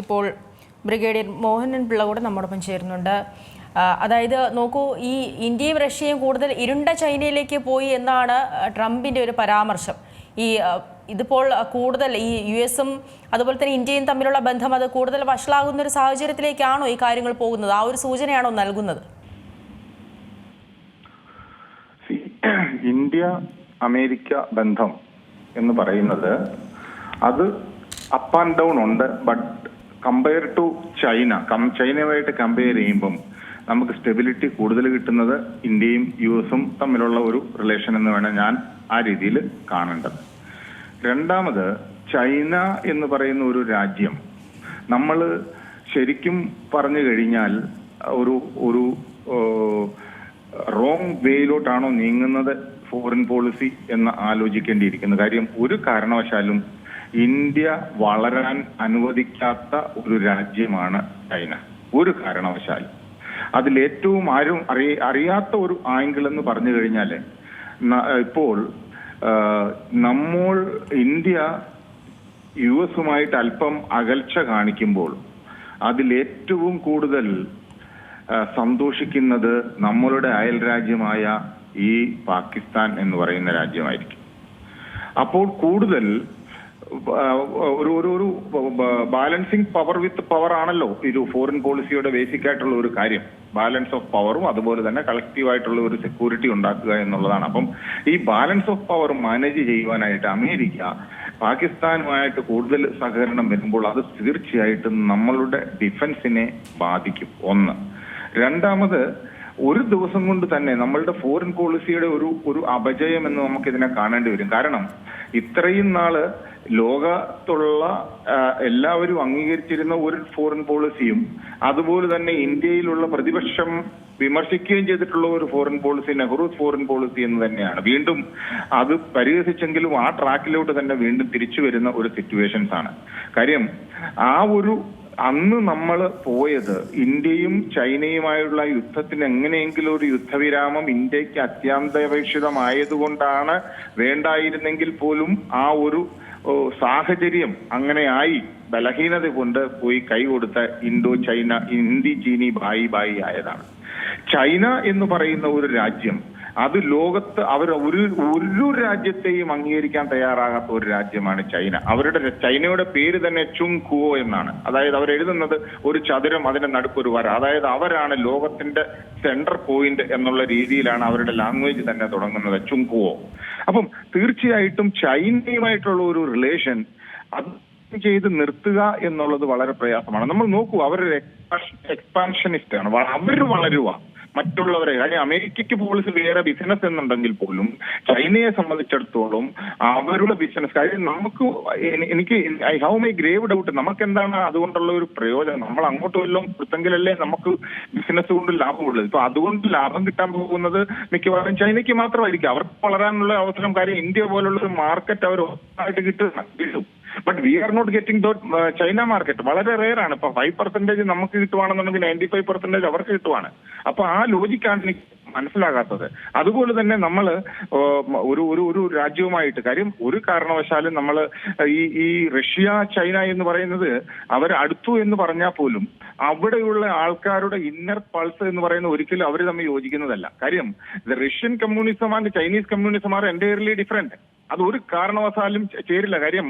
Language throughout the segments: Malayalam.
ഇപ്പോൾ ബ്രിഗേഡിയർ മോഹനൻ പിള്ള കൂടെ നമ്മോടൊപ്പം ചേരുന്നുണ്ട്. അതായത് നോക്കൂ ഈ ഇന്ത്യയും റഷ്യയും കൂടുതൽ ഇരുണ്ട ചൈനയിലേക്ക് പോയി എന്നാണ് ട്രംപിന്റെ ഒരു പരാമർശം. ഈ ഇതിപ്പോൾ കൂടുതൽ ഈ യു എസും അതുപോലെ തന്നെ ഇന്ത്യയും തമ്മിലുള്ള ബന്ധം അത് കൂടുതൽ വഷളാകുന്ന ഒരു സാഹചര്യത്തിലേക്കാണോ ഈ കാര്യങ്ങൾ പോകുന്നത്? ആ ഒരു സൂചനയാണോ നൽകുന്നത്? ഇന്ത്യ അമേരിക്ക ബന്ധം എന്ന് പറയുന്നത് അത് അപ്പ് ആൻഡ് ഡൗൺ ഉണ്ട് ബട്ട് കമ്പയർ ടു ചൈന ചൈനയുമായിട്ട് കമ്പയർ ചെയ്യുമ്പം നമുക്ക് സ്റ്റെബിലിറ്റി കൂടുതൽ കിട്ടുന്നത് ഇന്ത്യയും യു എസും തമ്മിലുള്ള ഒരു റിലേഷൻ എന്ന് വേണം ഞാൻ ആ രീതിയിൽ കാണേണ്ടത്. രണ്ടാമത് ചൈന എന്ന് പറയുന്ന ഒരു രാജ്യം. നമ്മൾ ശരിക്കും പറഞ്ഞു കഴിഞ്ഞാൽ ഒരു ഒരു റോങ് വേയിലോട്ടാണോ നീങ്ങുന്നത് ഫോറിൻ പോളിസി എന്ന് ആലോചിക്കേണ്ടിയിരിക്കുന്നു. കാര്യം ഒരു കാരണവശാലും ഇന്ത്യ വളരാൻ അനുവദിക്കാത്ത ഒരു രാജ്യമാണ് ചൈന. ഒരു കാരണവശാൽ അതിൽ ഏറ്റവും ആരും അറിയ അറിയാത്ത ഒരു ആംഗിൾ എന്ന് പറഞ്ഞു കഴിഞ്ഞാൽ ഇപ്പോൾ നമ്മൾ ഇന്ത്യ യു എസുമായിട്ട് അല്പം അകൽച്ച കാണിക്കുമ്പോൾ അതിൽ ഏറ്റവും കൂടുതൽ സന്തോഷിക്കുന്നത് നമ്മളുടെ അയൽ രാജ്യമായ ഈ പാകിസ്ഥാൻ എന്ന് പറയുന്ന രാജ്യമായിരിക്കും. അപ്പോൾ കൂടുതൽ ഒരു ഒരു ബാലൻസിങ് പവർ വിത്ത് പവർ ആണല്ലോ ഇത് ഫോറിൻ പോളിസിയുടെ ബേസിക് ആയിട്ടുള്ള ഒരു കാര്യം. ബാലൻസ് ഓഫ് പവറും അതുപോലെ തന്നെ കളക്റ്റീവ് ആയിട്ടുള്ള ഒരു സെക്യൂരിറ്റി ഉണ്ടാക്കുക എന്നുള്ളതാണ്. അപ്പം ഈ ബാലൻസ് ഓഫ് പവർ മാനേജ് ചെയ്യുവാനായിട്ട് അമേരിക്ക പാകിസ്ഥാനുമായിട്ട് കൂടുതൽ സഹകരണം വരുമ്പോൾ അത് തീർച്ചയായിട്ടും നമ്മളുടെ ഡിഫൻസിനെ ബാധിക്കും. ഒന്ന്. രണ്ടാമത് ഒരു ദിവസം കൊണ്ട് തന്നെ നമ്മളുടെ ഫോറിൻ പോളിസിയുടെ ഒരു ഒരു അപജയം എന്ന് നമുക്ക് ഇതിനെ കാണേണ്ടി വരും. കാരണം ഇത്രയും നാൾ ലോകത്തുള്ള എല്ലാവരും അംഗീകരിച്ചിരുന്ന ഒരു ഫോറിൻ പോളിസിയും അതുപോലെ തന്നെ ഇന്ത്യയിലുള്ള പ്രതിപക്ഷം വിമർശിക്കുകയും ചെയ്തിട്ടുള്ള ഒരു foreign policy Nehru foreign policy എന്ന് തന്നെയാണ്. വീണ്ടും അത് പരിഹസിച്ചെങ്കിലും ആ ട്രാക്കിലോട്ട് തന്നെ വീണ്ടും തിരിച്ചു വരുന്ന ഒരു സിറ്റുവേഷൻസ് ആണ്. കാര്യം ആ ഒരു അന്ന് നമ്മൾ പോയത് ഇന്ത്യയും ചൈനയുമായുള്ള യുദ്ധത്തിന് എങ്ങനെയെങ്കിലും ഒരു യുദ്ധവിരാമം ഇന്ത്യയ്ക്ക് അത്യാന്തപേക്ഷിതമായതുകൊണ്ടാണ് വേണ്ടായിരുന്നെങ്കിൽ പോലും ആ ഒരു സാഹചര്യം അങ്ങനെയായി ബലഹീനത കൊണ്ട് പോയി കൈകൊടുത്ത ഇൻഡോ ചൈന ഇന്ത്യ ചീനി ബായി ബായി ആയതാണ്. ചൈന എന്ന് പറയുന്ന ഒരു രാജ്യം അത് ലോകത്ത് അവർ ഒരു ഒരു രാജ്യത്തെയും അംഗീകരിക്കാൻ തയ്യാറാകാത്ത ഒരു രാജ്യമാണ് ചൈന. അവരുടെ ചൈനയുടെ പേര് തന്നെ ചുങ് കുവോ എന്നാണ്. അതായത് അവർ എഴുതുന്നത് ഒരു ചതുരം അതിന്റെ നടുക്കൊരു വര. അതായത് അവരാണ് ലോകത്തിന്റെ സെന്റർ പോയിന്റ് എന്നുള്ള രീതിയിലാണ് അവരുടെ ലാംഗ്വേജ് തന്നെ തുടങ്ങുന്നത് ചുങ് കുവോ അപ്പം തീർച്ചയായിട്ടും ചൈനയുമായിട്ടുള്ള ഒരു റിലേഷൻ അത് ചെയ്ത് നിർത്തുക എന്നുള്ളത് വളരെ പ്രയാസമാണ്. നമ്മൾ നോക്കൂ അവരൊരു എക്സ്പാൻഷനിസ്റ്റ് ആണ്. അവർ വളരുക. മറ്റുള്ളവരെ കാര്യം അമേരിക്കയ്ക്ക് പോളിസി വേറെ ബിസിനസ് എന്നുണ്ടെങ്കിൽ പോലും ചൈനയെ സംബന്ധിച്ചിടത്തോളം അവരുടെ ബിസിനസ് കാര്യം നമുക്ക് എനിക്ക് I have my grave doubt നമുക്ക് എന്താണ് അതുകൊണ്ടുള്ള ഒരു പ്രയോജനം? നമ്മൾ അങ്ങോട്ട് വല്ലതും കൊടുത്തെങ്കിലല്ലേ നമുക്ക് ബിസിനസ് കൊണ്ട് ലാഭമുള്ളത് ഇപ്പൊ അതുകൊണ്ട് ലാഭം കിട്ടാൻ പോകുന്നത് മിക്കവാറും ചൈനയ്ക്ക് മാത്രമായിരിക്കും. അവർക്ക് വളരാനുള്ള അവസരം കാര്യം ഇന്ത്യ പോലുള്ള ഒരു മാർക്കറ്റ് അവർ കിട്ടുന്ന കിട്ടും. But we are not getting those China market വളരെ റെയർ ആണ്. ഇപ്പൊ ഫൈവ് പെർസെന്റേജ് നമുക്ക് കിട്ടുവാണെന്നുണ്ടെങ്കിൽ നയന്റി ഫൈവ് പെർസെന്റേജ് അവർക്ക് കിട്ടുവാണ്. അപ്പൊ ആ ലോജിക്കാണ് എനിക്ക് മനസ്സിലാകാത്തത്. അതുപോലെ തന്നെ നമ്മൾ ഒരു ഒരു ഒരു രാജ്യവുമായിട്ട് കാര്യം ഒരു കാരണവശാലും നമ്മൾ ഈ ഈ റഷ്യ ചൈന എന്ന് പറയുന്നത് അവർ അടുത്തു എന്ന് പറഞ്ഞാൽ പോലും അവിടെയുള്ള ആൾക്കാരുടെ ഇന്നർ പൾസ് എന്ന് പറയുന്ന ഒരിക്കലും അവർ തമ്മിൽ യോജിക്കുന്നതല്ല. കാര്യം Russian communism and Chinese communism are entirely different അത് ഒരു കാരണവശാലും ചേരില്ല. കാര്യം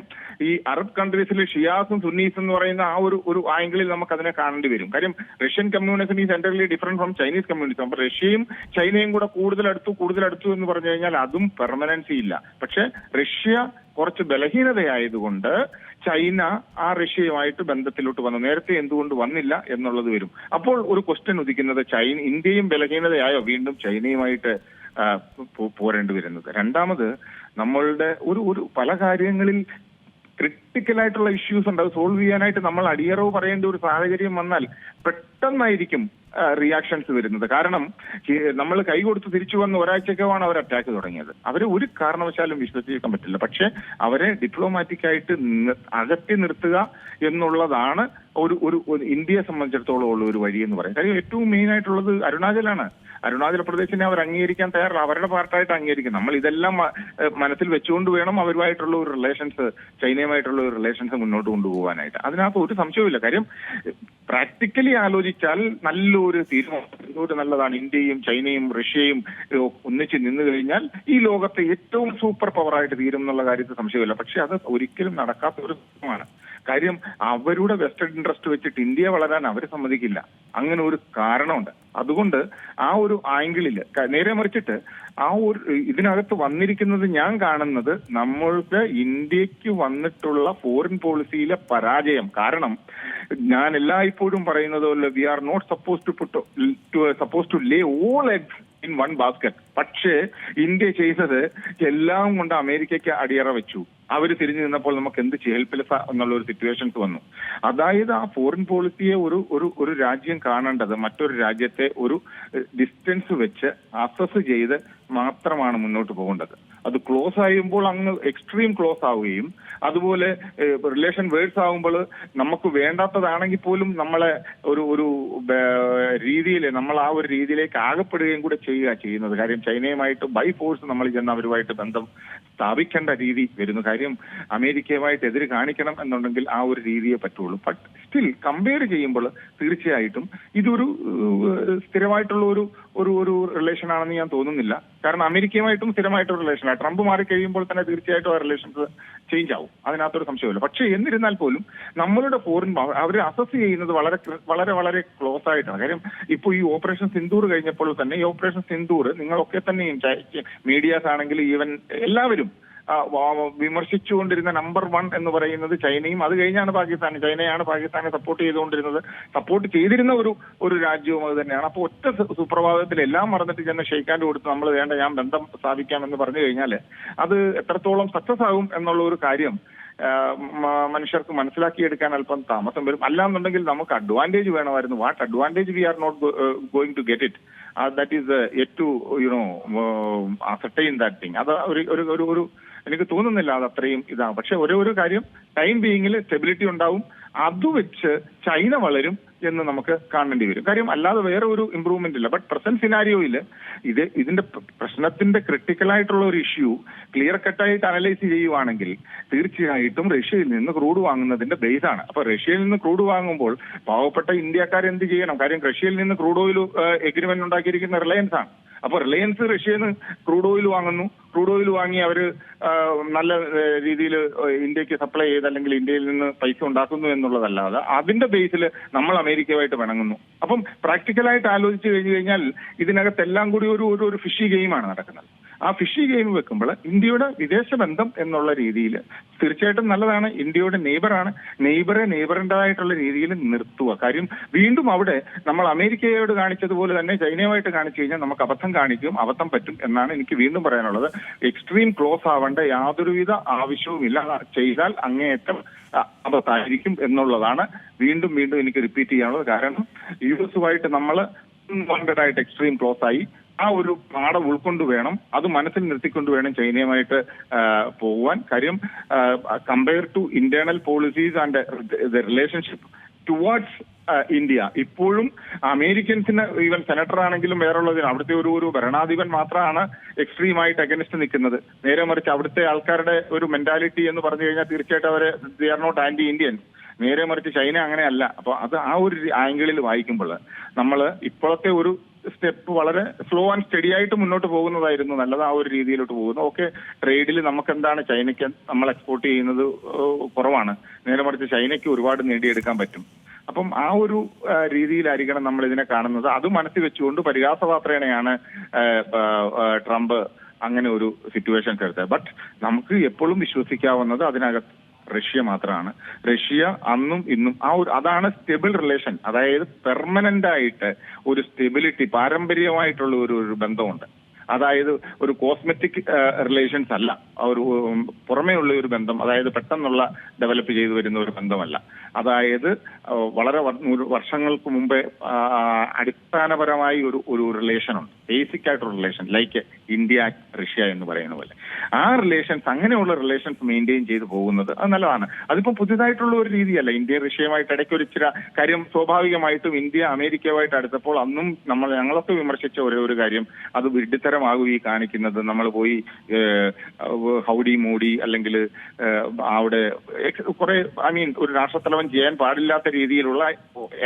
ഈ അറബ് കൺട്രീസിൽ ഷിയാസും സുന്നീസും എന്ന് പറയുന്ന ആ ഒരു ഒരു ആംഗിളിൽ നമുക്ക് അതിനെ കാണേണ്ടി വരും. കാര്യം റഷ്യൻ കമ്മ്യൂണിസം ഈ centrally different from Chinese communism അപ്പൊ റഷ്യയും ചൈനയും കൂടെ കൂടുതൽ അടുത്തു കൂടുതൽ അടുത്തു എന്ന് പറഞ്ഞു കഴിഞ്ഞാൽ അതും പെർമനൻസി ഇല്ല. പക്ഷെ റഷ്യ കുറച്ച് ബലഹീനതയായതുകൊണ്ട് ചൈന ആ റഷ്യയുമായിട്ട് ബന്ധത്തിലോട്ട് വന്നു. നേരത്തെ എന്തുകൊണ്ട് വന്നില്ല എന്നുള്ളത് വരും. അപ്പോൾ ഒരു ക്വസ്റ്റ്യൻ ഉദിക്കുന്നത് ചൈന ഇന്ത്യയും ബലഹീനതയായോ? വീണ്ടും ചൈനയുമായിട്ട് പോരേണ്ടി വരുന്നത്. രണ്ടാമത് നമ്മളുടെ ഒരു ഒരു പല കാര്യങ്ങളിൽ ക്രിട്ടിക്കലായിട്ടുള്ള ഇഷ്യൂസ് ഉണ്ട്. അത് സോൾവ് ചെയ്യാനായിട്ട് നമ്മൾ അടിയറവ് പറയേണ്ട ഒരു സാഹചര്യം വന്നാൽ പെട്ടെന്നായിരിക്കും റിയാക്ഷൻസ് വരുന്നത്. കാരണം നമ്മൾ കൈ കൊടുത്ത് തിരിച്ചു വന്ന ഒരാഴ്ചക്കമാണ് അവർ അറ്റാക്ക് തുടങ്ങിയത്. അവരെ ഒരു കാരണവശാലും വിശ്വസിക്കാൻ പറ്റില്ല. പക്ഷെ അവരെ ഡിപ്ലോമാറ്റിക് ആയിട്ട് അകറ്റി നിർത്തുക എന്നുള്ളതാണ് ഒരു ഒരു ഇന്ത്യയെ സംബന്ധിച്ചിടത്തോളം ഉള്ള ഒരു വഴി എന്ന് പറയും. കാര്യം ഏറ്റവും മെയിൻ ആയിട്ടുള്ളത് അരുണാചലാണ്. അരുണാചൽ പ്രദേശിനെ അവർ അംഗീകരിക്കാൻ തയ്യാറല്ല. അവരുടെ പാർട്ടായിട്ട് അംഗീകരിക്കും. നമ്മൾ ഇതെല്ലാം മനസ്സിൽ വെച്ചുകൊണ്ട് വേണം അവരുമായിട്ടുള്ള ഒരു റിലേഷൻസ് ചൈനയുമായിട്ടുള്ള ഒരു റിലേഷൻസ് മുന്നോട്ട് കൊണ്ടുപോകാനായിട്ട്. അതിനകത്ത് ഒരു സംശയവുമില്ല. കാര്യം പ്രാക്ടിക്കലി ആലോചിച്ചാൽ നല്ലൊരു തീരുമാനം. എന്തുകൊണ്ട് നല്ലതാണ്. ഇന്ത്യയും ചൈനയും റഷ്യയും ഒന്നിച്ച് നിന്നു കഴിഞ്ഞാൽ ഈ ലോകത്തെ ഏറ്റവും സൂപ്പർ പവറായിട്ട് തീരും എന്നുള്ള കാര്യത്തിൽ സംശയമില്ല. പക്ഷെ അത് ഒരിക്കലും നടക്കാത്ത ഒരു കാര്യമാണ് കാര്യം അവരുടെ വെസ്റ്റഡ് ഇൻട്രസ്റ്റ് വെച്ചിട്ട് ഇന്ത്യ വളരാൻ അവർ സമ്മതിക്കില്ല. അങ്ങനെ ഒരു കാരണമുണ്ട്. അതുകൊണ്ട് ആ ഒരു ആംഗിളിൽ നേരെ മറിച്ചിട്ട് ആ ഒരു ഇതിനകത്ത് വന്നിരിക്കുന്നത് ഞാൻ കാണുന്നത് നമ്മൾക്ക് ഇന്ത്യയ്ക്ക് വന്നിട്ടുള്ള ഫോറിൻ പോളിസിയിലെ പരാജയം. കാരണം ഞാൻ എല്ലായ്പ്പോഴും പറയുന്നത് പോലെ we are not suppose to put suppose to lay all eggs in one basket പക്ഷേ ഇന്ത്യ ചെയ്തത് എല്ലാം കൊണ്ട് അമേരിക്കയ്ക്ക് അടിയറ വെച്ചു. അവർ തിരിഞ്ഞു നിന്നപ്പോൾ നമുക്ക് എന്ത് ഹെൽപ്ലെസ് എന്നുള്ള ഒരു സിറ്റുവേഷൻസ് വന്നു. അതായത് ആ ഫോറിൻ പോളിസിയെ ഒരു ഒരു ഒരു രാജ്യം കാണേണ്ടത് മറ്റൊരു രാജ്യത്തെ ഒരു ഡിസ്റ്റൻസ് വെച്ച് അസസ് ചെയ്ത് മാത്രമാണ് മുന്നോട്ട് പോകേണ്ടത്. അത് ക്ലോസ് ആയുമ്പോൾ അങ്ങ് എക്സ്ട്രീം ക്ലോസ് ആവുകയും അതുപോലെ റിലേഷൻ വേഴ്സ് ആകുമ്പോൾ നമുക്ക് വേണ്ടാത്തതാണെങ്കിൽ പോലും നമ്മളെ ഒരു ഒരു രീതിയിൽ നമ്മൾ ആ ഒരു രീതിയിലേക്ക് ആകപ്പെടുകയും കൂടെ ചെയ്യുക ചെയ്യുന്നത്. കാര്യം ചൈനയുമായിട്ട് ബൈ ഫോഴ്സ് നമ്മൾ ചെന്ന് അവരുമായിട്ട് ബന്ധം സ്ഥാപിക്കേണ്ട രീതി വരുന്നു. കാര്യം അമേരിക്കയുമായിട്ട് എതിര് കാണിക്കണം എന്നുണ്ടെങ്കിൽ ആ ഒരു രീതിയെ പറ്റുള്ളൂ. ബട്ട് സ്റ്റിൽ കമ്പയർ ചെയ്യുമ്പോൾ തീർച്ചയായിട്ടും ഇതൊരു സ്ഥിരമായിട്ടുള്ള ഒരു ഒരു ഒരു റിലേഷൻ ആണെന്ന് ഞാൻ തോന്നുന്നില്ല. കാരണം അമേരിക്കയുമായിട്ടും സ്ഥിരമായിട്ടൊരു റിലേഷനാണ് ട്രംപ് മാറി കഴിയുമ്പോൾ തന്നെ തീർച്ചയായിട്ടും ആ റിലേഷൻസ് ചേഞ്ച് ആവും. അതിനകത്തൊരു സംശയമില്ല പക്ഷേ എന്നിരുന്നാൽ പോലും നമ്മളുടെ ഫോറിൻ അവർ അസസ് ചെയ്യുന്നത് വളരെ വളരെ വളരെ ക്ലോസ് ആയിട്ടാണ്. കാര്യം ഇപ്പോൾ ഈ ഓപ്പറേഷൻ സിന്ദൂർ കഴിഞ്ഞപ്പോൾ തന്നെ ഈ ഓപ്പറേഷൻ സിന്ദൂർ നിങ്ങളൊക്കെ തന്നെയും മീഡിയാസ് ആണെങ്കിലും ഈവൻ എല്ലാവരും വിമർശിച്ചുകൊണ്ടിരുന്ന നമ്പർ വൺ എന്ന് പറയുന്നത് ചൈനയും. അത് കഴിഞ്ഞാണ് പാകിസ്ഥാൻ ചൈനയാണ് പാകിസ്ഥാനെ സപ്പോർട്ട് ചെയ്തുകൊണ്ടിരുന്നത്. സപ്പോർട്ട് ചെയ്തിരുന്ന ഒരു ഒരു രാജ്യവും അത് തന്നെയാണ്. അപ്പോൾ ഒറ്റ സുപ്രഭാതത്തിൽ എല്ലാം മറന്നിട്ട് ചെന്ന് ഷെയ്ഖാന്റെ കൊടുത്ത് നമ്മൾ വേണ്ട ഞാൻ ബന്ധം സ്ഥാപിക്കാം എന്ന് പറഞ്ഞു കഴിഞ്ഞാൽ അത് എത്രത്തോളം സക്സസ് ആകും എന്നുള്ള ഒരു കാര്യം മനുഷ്യർക്ക് മനസ്സിലാക്കി മനുഷ്യർക്ക് മനസ്സിലാക്കിയെടുക്കാൻ അല്പം താമസം വരും. അല്ലാന്നുണ്ടെങ്കിൽ നമുക്ക് അഡ്വാന്റേജ് വേണമായിരുന്നു. What advantage we are not going to get it that is yet to you know ascertain that thing അത് ഒരു ഒരു ഒരു എനിക്ക് തോന്നുന്നില്ല അത് അത്രയും ഇതാണ്. പക്ഷെ ഓരോ ഒരു കാര്യം ടൈം ബീയിങ്ങിൽ സ്റ്റെബിലിറ്റി ഉണ്ടാവും. അത് വെച്ച് ചൈന വളരും എന്ന് നമുക്ക് കാണേണ്ടി വരും. കാര്യം അല്ലാതെ വേറെ ഒരു ഇമ്പ്രൂവ്മെന്റ് ഇല്ല. ബട്ട് പ്രസന്റ് സിനാരിയോയിൽ ഇത് ഇതിന്റെ പ്രശ്നത്തിന്റെ ക്രിട്ടിക്കലായിട്ടുള്ള ഒരു ഇഷ്യൂ ക്ലിയർ കട്ടായിട്ട് അനലൈസ് ചെയ്യുവാണെങ്കിൽ തീർച്ചയായിട്ടും റഷ്യയിൽ നിന്ന് ക്രൂഡ് വാങ്ങുന്നതിന്റെ ബേസ് ആണ്. അപ്പൊ റഷ്യയിൽ നിന്ന് ക്രൂഡ് വാങ്ങുമ്പോൾ പാവപ്പെട്ട ഇന്ത്യക്കാർ എന്ത് ചെയ്യണം? കാര്യം റഷ്യയിൽ നിന്ന് ക്രൂഡ് ഓയിൽ എഗ്രിമെന്റ് ഉണ്ടാക്കിയിരിക്കുന്ന റിലയൻസ് ആണ്. അപ്പൊ റിലയൻസ് റഷ്യയിൽ നിന്ന് ക്രൂഡ് ഓയിൽ വാങ്ങുന്നു. ക്രൂഡ് ഓയിൽ വാങ്ങി അവർ നല്ല രീതിയിൽ ഇന്ത്യയ്ക്ക് സപ്ലൈ ചെയ്ത് അല്ലെങ്കിൽ ഇന്ത്യയിൽ നിന്ന് പൈസ ഉണ്ടാക്കുന്നു എന്നുള്ളതല്ലാതെ അതിന്റെ ബേസിൽ നമ്മൾ അമേരിക്കയുമായിട്ട് പിണങ്ങുന്നു അപ്പം പ്രാക്ടിക്കലായിട്ട് ആലോചിച്ച് കഴിഞ്ഞു കഴിഞ്ഞാൽ ഇതിനകത്തെല്ലാം കൂടി ഒരു ഒരു ഫിഷി ഗെയിമാണ് നടക്കുന്നത്. ആ ഫിഷി ഗെയിം വെക്കുമ്പോൾ ഇന്ത്യയുടെ വിദേശ ബന്ധം എന്നുള്ള രീതിയിൽ തീർച്ചയായിട്ടും നല്ലതാണ്. ഇന്ത്യയുടെ നെയ്ബറാണ് നെയ്ബറെ നെയ്ബറിന്റെതായിട്ടുള്ള രീതിയിൽ നിർത്തുക. കാര്യം വീണ്ടും അവിടെ നമ്മൾ അമേരിക്കയോട് കാണിച്ചതുപോലെ തന്നെ ചൈനയുമായിട്ട് കാണിച്ചു കഴിഞ്ഞാൽ നമുക്ക് അബദ്ധം കാണിക്കും അബദ്ധം പറ്റും എന്നാണ് എനിക്ക് വീണ്ടും പറയാനുള്ളത്. എക്സ്ട്രീം ക്ലോസ് ആവേണ്ട യാതൊരുവിധ ആവശ്യവുമില്ല ചെയ്താൽ അങ്ങേയറ്റം അബദ്ധമായിരിക്കും എന്നുള്ളതാണ് വീണ്ടും വീണ്ടും എനിക്ക് റിപ്പീറ്റ് ചെയ്യാനുള്ളത്. കാരണം യു എസുമായിട്ട് നമ്മൾ ആയിട്ട് എക്സ്ട്രീം ക്ലോസ് ആയി ആ ഒരു പാഠം ഉൾക്കൊണ്ട് വേണം അത് മനസ്സിൽ നിർത്തിക്കൊണ്ട് വേണം ചൈനയുമായിട്ട് പോകുവാൻ കാര്യം compare to internal policies and the relationship towards India. ഇപ്പോഴും അമേരിക്കൻസിന് ഈവൻ സെനറ്റർ ആണെങ്കിലും വേറുള്ളതിന് അവിടുത്തെ ഒരു ഒരു ഭരണാധിപൻ മാത്രമാണ് എക്സ്ട്രീമായിട്ട് ആയിട്ട് അഗനിസ്റ്റ് നിൽക്കുന്നത്. നേരെ മറിച്ച് അവിടുത്തെ ആൾക്കാരുടെ ഒരു മെന്റാലിറ്റി എന്ന് പറഞ്ഞു കഴിഞ്ഞാൽ തീർച്ചയായിട്ടും അവരെ they are not anti Indians നേരെ മറിച്ച് ചൈന അങ്ങനെയല്ല. അപ്പൊ അത് ആ ഒരു ആംഗിളിൽ വായിക്കുമ്പോൾ നമ്മൾ ഇപ്പോഴത്തെ ഒരു സ്റ്റെപ്പ് വളരെ സ്ലോ ആൻഡ് സ്റ്റഡി ആയിട്ട് മുന്നോട്ട് പോകുന്നതായിരുന്നു നല്ലത് ആ ഒരു രീതിയിലോട്ട് പോകുന്നു ഓക്കെ ട്രേഡിൽ നമുക്ക് എന്താണ് ചൈനയ്ക്ക് നമ്മൾ എക്സ്പോർട്ട് ചെയ്യുന്നത് കുറവാണ്. നേരെ മറിച്ച് ചൈനയ്ക്ക് ഒരുപാട് നേടിയെടുക്കാൻ പറ്റും. അപ്പം ആ ഒരു രീതിയിലായിരിക്കണം നമ്മൾ ഇതിനെ കാണുന്നത്. അത് മനസ്സിൽ വെച്ചുകൊണ്ട് പരിഹാസപാത്രേണയാണ് ട്രംപ് അങ്ങനെ ഒരു സിറ്റുവേഷൻ എടുത്തത്. ബട്ട് നമുക്ക് എപ്പോഴും വിശ്വസിക്കാവുന്നത് അതിനകത്ത് റഷ്യ മാത്രമാണ് റഷ്യ അന്നും ഇന്നും ആ ഒരു അതാണ് സ്റ്റെബിൾ റിലേഷൻ അതായത് പെർമനന്റ് ആയിട്ട് ഒരു സ്റ്റെബിലിറ്റി പാരമ്പര്യമായിട്ടുള്ള ഒരു ഒരു ബന്ധമുണ്ട്. അതായത് ഒരു കോസ്മെറ്റിക് റിലേഷൻസ് അല്ല. ഒരു പുറമേയുള്ള ഒരു ബന്ധം അതായത് പെട്ടെന്നുള്ള ഡെവലപ്പ് ചെയ്തു വരുന്ന ഒരു ബന്ധമല്ല. അതായത് വളരെ വർഷങ്ങൾക്ക് മുമ്പേ അടിസ്ഥാനപരമായി ഒരു ഒരു റിലേഷൻ ഉണ്ട്. ബേസിക് ആയിട്ടൊരു റിലേഷൻ ലൈക്ക് ഇന്ത്യ റഷ്യ എന്ന് പറയുന്ന പോലെ. ആ റിലേഷൻസ് അങ്ങനെയുള്ള റിലേഷൻസ് മെയിന്റെയിൻ ചെയ്തു പോകുന്നത് അത് നല്ലതാണ്. അതിപ്പോ പുതിയതായിട്ടുള്ള ഒരു രീതിയല്ല. ഇന്ത്യ റഷ്യയുമായിട്ട് ഇടയ്ക്ക് ഒരു കാര്യം സ്വാഭാവികമായിട്ടും ഇന്ത്യ അമേരിക്കയുമായിട്ട് അടുത്തപ്പോൾ അന്നും നമ്മൾ ഞങ്ങളൊക്കെ വിമർശിച്ച ഒരേ ഒരു കാര്യം അത് വിഡ്ഢിത്തരമാകും ഈ കാണിക്കുന്നത്. നമ്മൾ പോയി ഹൗഡി മോഡി അല്ലെങ്കിൽ അവിടെ കുറെ ഐ മീൻ ഒരു രാഷ്ട്രത്തലവൻ ചെയ്യാൻ പാടില്ലാത്ത രീതിയിലുള്ള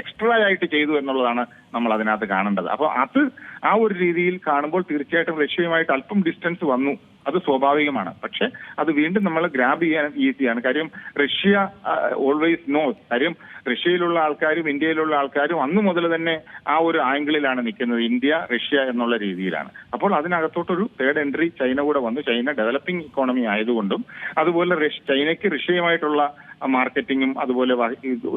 എക്സ്ട്രാ ആയിട്ട് ചെയ്തു എന്നുള്ളതാണ് നമ്മൾ അതിനകത്ത് കാണേണ്ടത്. അപ്പോൾ അത് ആ ഒരു രീതിയിൽ കാണുമ്പോൾ തീർച്ചയായിട്ടും റഷ്യയുമായിട്ട് അല്പം ഡിസ്റ്റൻസ് വന്നു. അത് സ്വാഭാവികമാണ്. പക്ഷെ അത് വീണ്ടും നമ്മൾ ഗ്രാബ് ചെയ്യാൻ ഈസിയാണ് കാര്യം റഷ്യ ഓൾവേസ് നോസ് കാര്യം റഷ്യയിലുള്ള ആൾക്കാരും ഇന്ത്യയിലുള്ള ആൾക്കാരും അന്ന് മുതൽ തന്നെ ആ ഒരു ആംഗിളിലാണ് നിൽക്കുന്നത്. ഇന്ത്യ റഷ്യ എന്നുള്ള രീതിയിലാണ്. അപ്പോൾ അതിനകത്തോട്ടൊരു തേർഡ് എൻട്രി ചൈന കൂടെ വന്നു. ചൈന ഡെവലപ്പിംഗ് ഇക്കോണമി ആയതുകൊണ്ടും അതുപോലെ ചൈനയ്ക്ക് റഷ്യയുമായിട്ടുള്ള മാർക്കറ്റിങ്ങും അതുപോലെ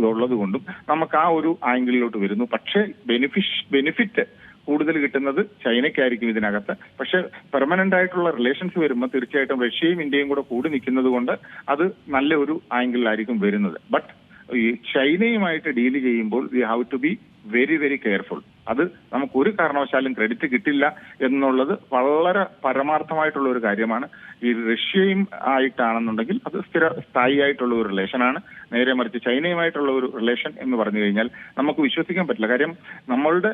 ഉള്ളത് കൊണ്ടും നമുക്ക് ആ ഒരു ആംഗിളിലോട്ട് വരുന്നു. പക്ഷേ ബെനിഫിഷ് ബെനിഫിറ്റ് കൂടുതൽ കിട്ടുന്നത് ചൈനയ്ക്കായിരിക്കും ഇതിനകത്ത്. പക്ഷെ പെർമനന്റ് ആയിട്ടുള്ള റിലേഷൻസ് വരുമ്പോൾ തീർച്ചയായിട്ടും റഷ്യയും ഇന്ത്യയും കൂടെ കൂടി നിൽക്കുന്നത് കൊണ്ട് അത് നല്ല ഒരു ആംഗിളിലായിരിക്കും വരുന്നത്. ബട്ട് ഈ ചൈനയുമായിട്ട് ഡീൽ ചെയ്യുമ്പോൾ we have to be very very careful. അത് നമുക്ക് ഒരു കാരണവശാലും ക്രെഡിറ്റ് കിട്ടില്ല എന്നുള്ളത് വളരെ പരമാർത്ഥമായിട്ടുള്ള ഒരു കാര്യമാണ്. ഈ റഷ്യയും ആയിട്ടാണെന്നുണ്ടെങ്കിൽ അത് സ്ഥിര സ്ഥായി ആയിട്ടുള്ള ഒരു റിലേഷനാണ്. നേരെ മറിച്ച് ചൈനയുമായിട്ടുള്ള ഒരു റിലേഷൻ എന്ന് പറഞ്ഞു കഴിഞ്ഞാൽ നമുക്ക് വിശ്വസിക്കാൻ പറ്റില്ല. കാര്യം നമ്മളുടെ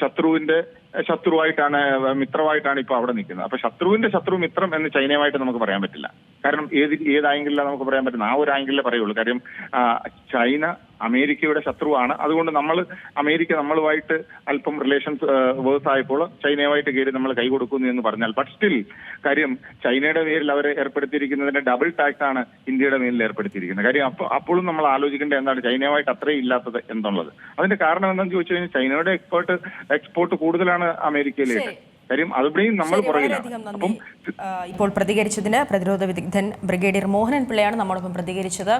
ശത്രുവിന്റെ ശത്രുവായിട്ടാണ് മിത്രമായിട്ടാണ് ഇപ്പൊ അവിടെ നിൽക്കുന്നത്. അപ്പൊ ശത്രുവിന്റെ ശത്രു മിത്രം എന്ന് ചൈനയുമായിട്ട് നമുക്ക് പറയാൻ പറ്റില്ല. കാരണം ഏത് ഏത് ആംഗിളിലാണ് നമുക്ക് പറയാൻ പറ്റുന്നത്? ആ ഒരു ആംഗിളിലേ പറയുള്ളൂ. കാര്യം ചൈന അമേരിക്കയുടെ ശത്രുവാണ്. അതുകൊണ്ട് നമ്മൾ അമേരിക്ക നമ്മളുമായിട്ട് അല്പം റിലേഷൻസ് വേഴ്സ് ആയപ്പോൾ ചൈനയുമായിട്ട് കയറി നമ്മൾ കൈ കൊടുക്കുന്നു എന്ന് പറഞ്ഞാൽ. ബട്ട് സ്റ്റിൽ കാര്യം ചൈനയുടെ പേരിൽ അവരെ ഏർപ്പെടുത്തിയിരിക്കുന്നതിന്റെ ഡബിൾ ടാക്സ് ആണ് ഇന്ത്യയുടെ മേലിൽ ഏർപ്പെടുത്തിയിരിക്കുന്നത്. കാര്യം അപ്പോൾ അപ്പോഴും നമ്മൾ ആലോചിക്കേണ്ട എന്താണ്? ചൈനയുമായിട്ട് അത്രയും ഇല്ലാത്തത് എന്നുള്ളത്. അതിന്റെ കാരണം എന്താണെന്ന് ചോദിച്ചു കഴിഞ്ഞാൽ ചൈനയുടെ എക്സ്പോർട്ട് എക്സ്പോർട്ട് കൂടുതലാണ് അമേരിക്കയിലേക്ക്. ശരി. കാര്യം അവിടെയും നമ്മൾ പുറകിലാണ്. അപ്പം ഇപ്പോൾ പ്രതികരിച്ചതിന് പ്രതിരോധ വിദഗ്ധൻ ബ്രിഗേഡിയർ മോഹനൻ പിള്ളയാണ് നമ്മളൊപ്പം പ്രതികരിച്ചത്.